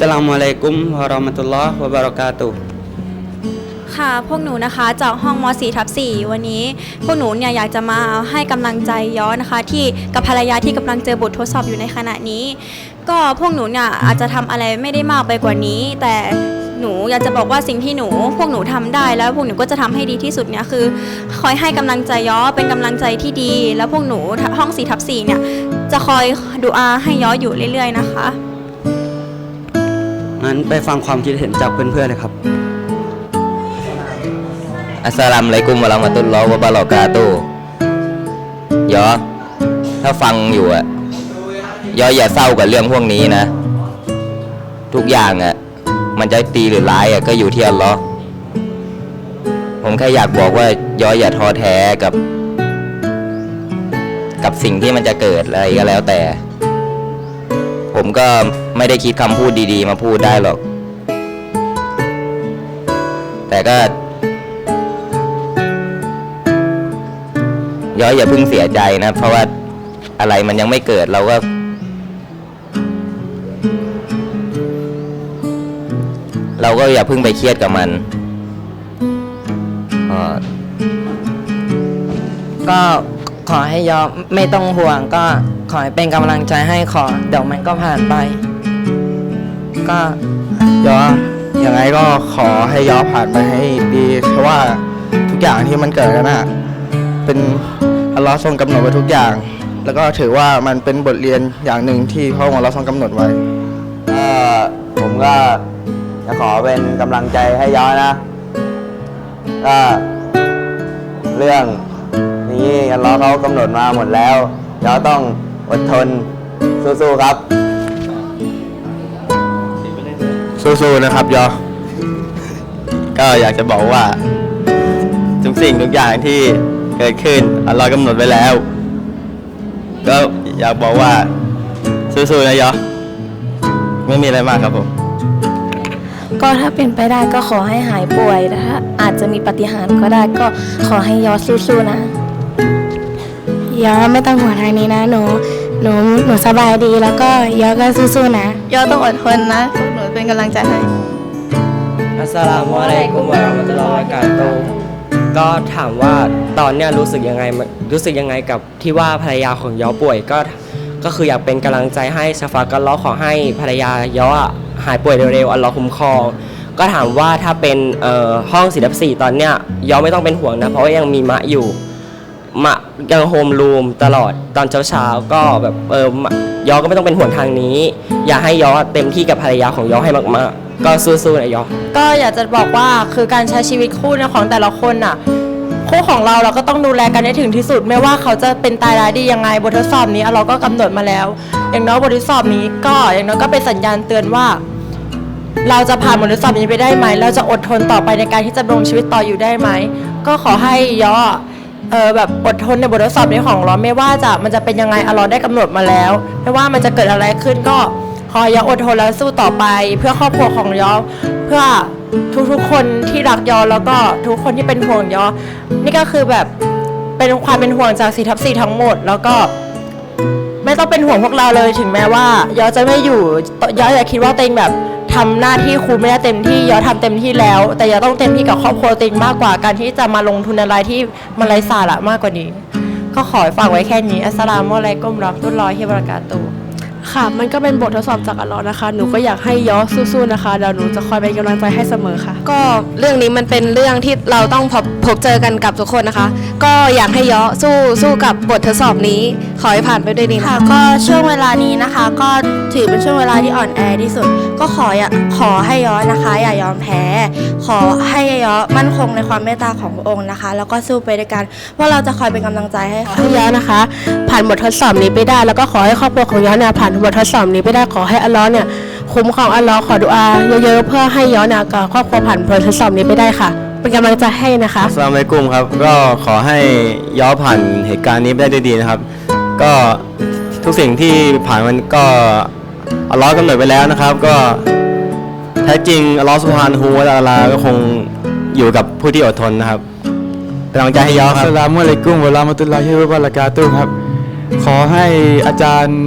อัสลามุอะลัยกุมวะราะมะตุลลอฮ์วะบะเราะกาตุค่ะพวกหนูนะคะจากห้องม .4 ทับ4วันนี้ พวกหนูเนี่ยอยากจะมาให้กำลังใจย้อนนะคะ ที่กับภรรยาที่กำลังเจอบททดสอบอยู่ในขณะนี้ ก็พวกหนูเนี่ยอาจจะทำอะไรไม่ได้มากไปกว่านี้ แต่หนูอยากจะบอกว่าสิ่งที่หนู พวกหนูทำได้แล้วพวกหนูก็จะทำให้ดีที่สุดเนี่ยคือ คอยให้กำลังใจย้อเป็นกำลังใจที่ดี แล้วพวกหนูห้อง4ทับ4เนี่ยจะคอยดูอาให้ย้ออยู่เรื่อย ๆ นะคะ งั้นไปฟังความคิดเห็นจากเพื่อนๆเลยครับ อัสสลามุอะลัยกุมวะเราะมะตุลลอฮ์วะบะเราะกาตุฮ์ยอถ้าฟังอยู่อะยออย่าเศร้ากับเรื่องพวกนี้นะ ทุกอย่างอะมันจะดีหรือร้ายอะก็อยู่ที่อัลลอฮ์ผมแค่อยากบอกว่ายออย่าท้อแท้กับ กับสิ่งที่มันจะเกิดอะไรก็แล้วแต่ ผมก็ไม่ได้คิดคำพูดดี ๆ มาพูดได้หรอก แต่ก็ย้อยอย่าเพิ่งเสียใจนะ เพราะว่าอะไรมันยังไม่เกิดเราก็ เราก็อย่าเพิ่งไปเครียดกับมัน ก็ ขอให้ยอมไม่ต้องห่วงก็ขอให้เป็นกำลังใจให้ขอ เดี๋ยวมันก็ผ่านไป ก็ ยออย่างไรก็ขอให้ยอผ่านไปให้ดี เพราะว่าทุกอย่างที่มันเกิดกันน่ะเป็นอัลลอฮ์ทรงกำหนดไว้ทุกอย่าง แล้วก็ถือว่ามันเป็นบทเรียนอย่างหนึ่งที่พระองค์อัลลอฮ์ทรงกำหนดไว้ก็ผมก็จะขอเป็นกำลังใจให้ย้อนะก็เรื่อง นี้อัลเลอฮ์เขากำหนดมาหมดแล้วย้อยต้องอดทนสู้ๆครับ สู้ๆนะครับยอ ก็อยากจะบอกว่า ทุกสิ่งทุกอย่างที่เกิดขึ้นอัลลอฮ์กำหนดไว้แล้ว ก็อยากบอกว่าสู้ๆนะยอ ไม่มีอะไรมากครับผมก็ถ้าเป็นไปได้ก็ขอให้หายป่วยนะคะอาจจะมีปาฏิหารย์ก็ได้ก็ขอให้ยอดสู้ๆนะ ยอไม่ต้องห่วงทางนี้นะหนูหนูหนูสบายดีแล้วก็ยอก็สู้ๆนะ ยอต้องอดทนนะพวกหนูเป็นกำลังใจให้ อัสสลามุอะลัยกุมวะเราะมะตุลลอฮ์วะบะเราะกาตุฮ์ก็ถามว่าตอนเนี้ยรู้สึกยังไงรู้สึกยังไงกับที่ว่าภรรยาของยอป่วยก็ก็คืออยากเป็นกำลังใจให้ชาฟากัลเลอขอให้ภรรยายออะหายป่วยเร็วๆอัลลอฮ์คุ้มครอง ก็ถามว่าถ้าเป็นเอ่อห้องสี่ทับสี่ตอนเนี้ยยอไม่ต้องเป็นห่วงนะเพราะว่ายังมีมะอยู่ ยังโฮมรูมตลอดตอนเช้าๆก็แบบเออยอก็ไม่ต้องเป็นห่วงทางนี้ อย่าให้ยอเต็มที่กับภรรยาของยอให้มากๆ ก็สู้ๆนะยอก็อยากจะบอกว่าคือการใช้ชีวิตคู่เนี่ยของแต่ละคนน่ะคู่ของเราเราก็ต้องดูแลกันให้ถึงที่สุด ไม่ว่าเขาจะเป็นตายร้ายดียังไงบททดสอบนี้เราก็กำหนดมาแล้ว อย่างน้อยบททดสอบนี้ก็อย่างน้อยก็เป็นสัญญาณเตือนว่า เราจะผ่านบททดสอบนี้ไปได้ไหม เราจะอดทนต่อไปในการที่จะดำรงชีวิตต่ออยู่ได้ไหม ก็ขอให้ย่อ เออแบบอดทนในบททดสอบนี้ของเราไม่ว่าจะมันจะเป็นยังไงอะเราได้กำหนดมาแล้ว ไม่ว่ามันจะเกิดอะไรขึ้นก็ขอยออดทนแล้วสู้ต่อไป เพื่อครอบครัวของยอเพื่อทุกๆคนที่รักยอแล้วก็ทุกคนที่เป็นห่วงยอนี่ก็คือแบบเป็นความเป็นห่วงจากสีทับสีทั้งหมด แล้วก็ไม่ต้องเป็นห่วงพวกเราเลยถึงแม้ว่ายอจะไม่อยู่ยอจะคิดว่าตัวเองแบบ ทำหน้าที่ครูไม่ได้เต็มที่ยอทำเต็มที่แล้ว แต่ยอต้องเต็มที่กับครอบครัวตัวเองมากกว่าการที่จะมาลงทุนอะไรที่มันไร้สาระมากกว่านี้ ก็ขอฝากไว้แค่นี้อัสสลามุอะลัยกุมเราะห์มะตุลลอฮิวะบะเราะกาตุฮ์ค่ะ มันก็เป็นบททดสอบจากอัลเลอฮ์นะคะ หนูก็อยากให้ยอสู้ๆนะคะเดี๋ยวหนูจะคอยเป็นกำลังใจให้เสมอค่ะ ก็เรื่องนี้มันเป็นเรื่องที่เราต้องพบพบเจอกันกับทุกคนนะคะ ก็อยากให้ยอสู้สู้กับบททดสอบนี้ ขอให้ผ่านไปด้วยดีนะค่ะคะก็ช่วงเวลานี้นะคะ ก็ถือเป็นช่วงเวลาที่อ่อนแอที่สุด ก็ขออย่าขอให้ย้อนนะคะ อย่ายอมแพ้ ขอให้ย้อนมั่นคงในความเมตตาของพระองค์นะคะ แล้วก็สู้ไปด้วยกันว่าเราจะคอยเป็นกำลังใจให้ขอค่ะให้ย้อนนะคะ ผ่านบททดสอบนี้ไปได้ แล้วก็ขอให้ครอบครัวของย้อนเนี่ยผ่านบททดสอบนี้ไปได้ขอให้อัลเลอฮ์เนี่ยคุ้มครองอัลเลอฮ์ขอดุอาเยอะๆเพื่อให้ย้อนเนี่ยกับครอบครัวผ่านบททดสอบนี้ไปได้ค่ะเป็นกำลังใจให้นะคะอัสสลามุอะลัยกุมครับ ก็ขอให้ย้อผ่านเหตุการณ์นี้ไปได้ด้วยดีนะครับ ก็ทุกสิ่งที่ผ่านมันก็อัลลอฮ์กำหนดไว้แล้วนะครับ ก็แท้จริงอัลลอฮ์สุบฮานะฮูวะตะอาลาก็คงอยู่กับผู้ที่อดทนนะครับเป็นกำลังใจให้ย้อครับอัสสลามุอะลัยกุมวะเราะมะตุลลอฮิวะบะเราะกาตุฮ์ครับ ขอให้อาจารย์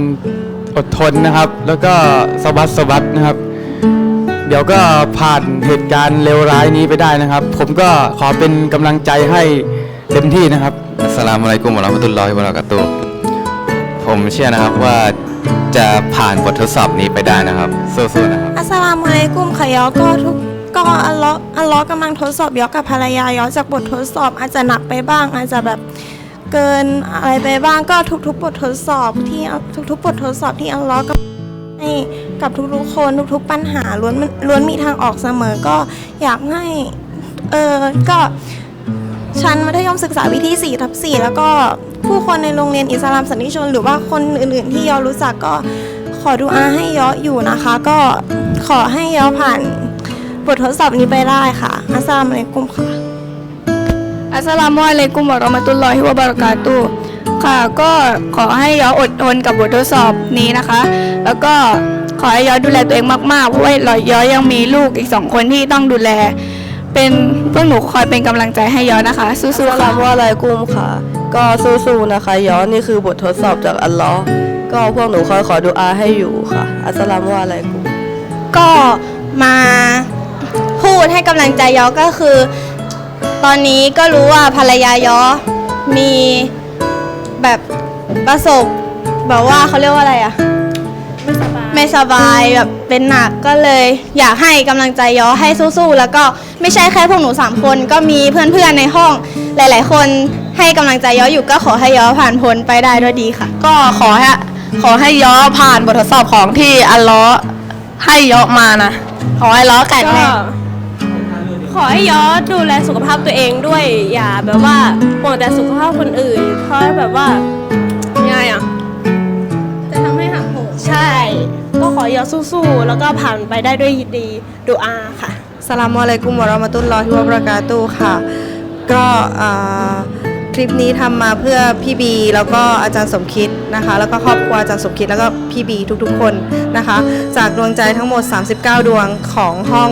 อดทนนะครับ แล้วก็สวัสดสวัสดนะครับ เดี๋ยวก็ผ่านเหตุการณ์เลวร้ายนี้ไปได้นะครับ ผมก็ขอเป็นกำลังใจให้เต็มที่นะครับอัสสลามุอะลัยกุมวะเราะห์มะตุลลอฮิวะบะเราะกาตุฮ์ ผมเชื่อนะครับว่าจะผ่านบททดสอบนี้ไปได้นะครับสู้ๆนะครับ อัสสลามุอะลัยกุมค่ะยอก็ทุกก็อัลเลอฮ์อัลเลอฮ์กำลังทดสอบยอกับภรรยายอจากบททดสอบอาจจะหนักไปบ้าง อาจจะแบบเกินอะไรไปบ้างก็ทุกๆ บททดสอบที่ทุกๆ บททดสอบที่อัลเลอฮ์กำให้กับทุกๆคนทุกๆ ปัญหาล้วนมันล้วนมีทางออกเสมอก็อยากให้เออก็ ชั้นมัธยมศึกษาวิธี4ทับ4แล้วก็ผู้คนในโรงเรียนอิสลามสันนิชน หรือว่าคนอื่น ๆ ที่ยอรู้จักก็ขอดูอาให้ยออยู่นะคะ ก็ขอให้ยอผ่านบททดสอบนี้ไปได้ค่ะ อัสลามุอะลัยกุมค่ะ อัสสลามุอะลัยกุมวะเราะมะตุลลอฮิวะบะเราะกาตุฮ์ค่ะก็ขอให้ยออดทนกับบททดสอบนี้นะคะ แล้วก็ขอให้ยอดูแลตัวเองมากๆเพราะว่ายอยังมีลูกอีกสองคนที่ต้องดูแล เป็นพวกหนูคอยเป็นกำลังใจให้ย้อนะคะ สู้ๆค่ะว่าอะไรกุมค่ะ ก็สู้ๆนะคะ ย้อนนี่คือบททดสอบจากอัลเลอฮ์ก็พวกหนูคอยขอดูอาให้อยู่ค่ะ อัสสลามุอะลัยกุมก็มาพูดให้กำลังใจยอก็คือ ตอนนี้ก็รู้ว่าภรรยายอมีแบบประสบแบบว่าเขาเรียกว่าอะไรอะไม่สบาย แบบเป็นหนักก็เลยอยากให้กำลังใจยอให้สู้ๆแล้วก็ไม่ใช่แค่พวกหนูสามคนก็มีเพื่อนๆในห้องหลาย ๆ คนให้กำลังใจยออยู่ก็ขอให้ยอผ่านพ้นไปได้ด้วยดีค่ะ ก็ขอให้ขอให้ย้อผ่านบททดสอบของที่อัลเลาะห์ให้ย้อมานะ ขอให้ล้อแข็งแรงขอให้ย้อดูแลสุขภาพตัวเองด้วยอย่าแบบว่าห่วงแต่สุขภาพคนอื่นเพราะแบบว่า สู้ๆ แล้วก็ผ่านไปได้ด้วยดีดูอาค่ะ สลามอะลัยกุมวะเราะมะตุลลอฮิวะบะเราะกาตุฮ์ค่ะ ก็อ่า คลิปนี้ทำมาเพื่อพี่บีแล้วก็อาจารย์สมคิดนะคะ แล้วก็ครอบครัวอาจารย์สมคิดแล้วก็พี่บีทุกๆคนนะคะ จากดวงใจทั้งหมด 39 ดวงของห้อง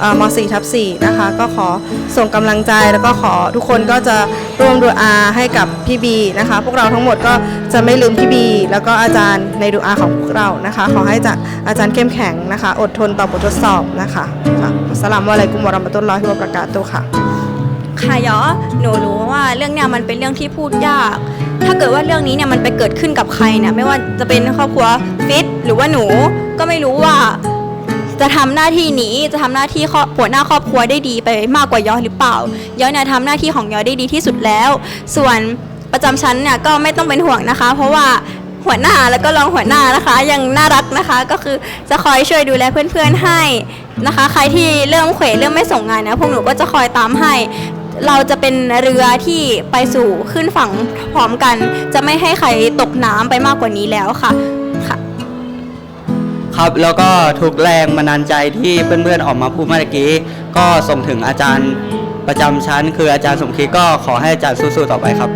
เออม .4 ทับ4นะคะ ก็ขอส่งกำลังใจแล้วก็ขอทุกคนก็จะร่วมดูอาให้กับพี่บีนะคะ พวกเราทั้งหมดก็จะไม่ลืมพี่บี แล้วก็อาจารย์ในดูอาของพวกเรานะคะ ขอให้จะอาจารย์เข้มแข็งนะคะ อดทนต่อบททดสอบนะคะคะอัสลามุอะลัยกุมวะเราะมะตุลลอฮิวะบะเระกาตุฮ์ค่ะ ค่ะยอหนูรู้ว่าเรื่องเนี้ยมันเป็นเรื่องที่พูดยาก ถ้าเกิดว่าเรื่องนี้เนี่ยมันไปเกิดขึ้นกับใครเนี่ยไม่ว่าจะเป็นครอบครัวฟิตหรือว่าหนูก็ไม่รู้ว่า จะทำหน้าที่นี้จะทำหน้าที่หัวหน้าครอบครัวได้ดีไปมากกว่ายอหรือเปล่ายอเนี่ยทำหน้าที่ของยอได้ดีที่สุดแล้ว ส่วนประจำชั้นเนี่ยก็ไม่ต้องเป็นห่วงนะคะ เพราะว่าหัวหน้าแล้วก็รองหัวหน้านะคะยังน่ารักนะคะก็คือจะคอยช่วยดูแลเพื่อนๆให้นะคะ ใครที่เริ่มเขวเริ่มไม่ส่งงานนะพวกหนูก็จะคอยตามให้ เราจะเป็นเรือที่ไปสู่ขึ้นฝั่งพร้อมกัน จะไม่ให้ใครตกน้ำไปมากกว่านี้แล้วค่ะค่ะ ครับแล้วก็ทุกแรงบันดาลใจที่เพื่อนๆออกมาพูดเมื่อกี้ ก็ส่งถึงอาจารย์ประจำชั้น คืออาจารย์สมคิดก็ขอให้อาจารย์สู้ๆต่อไปครับ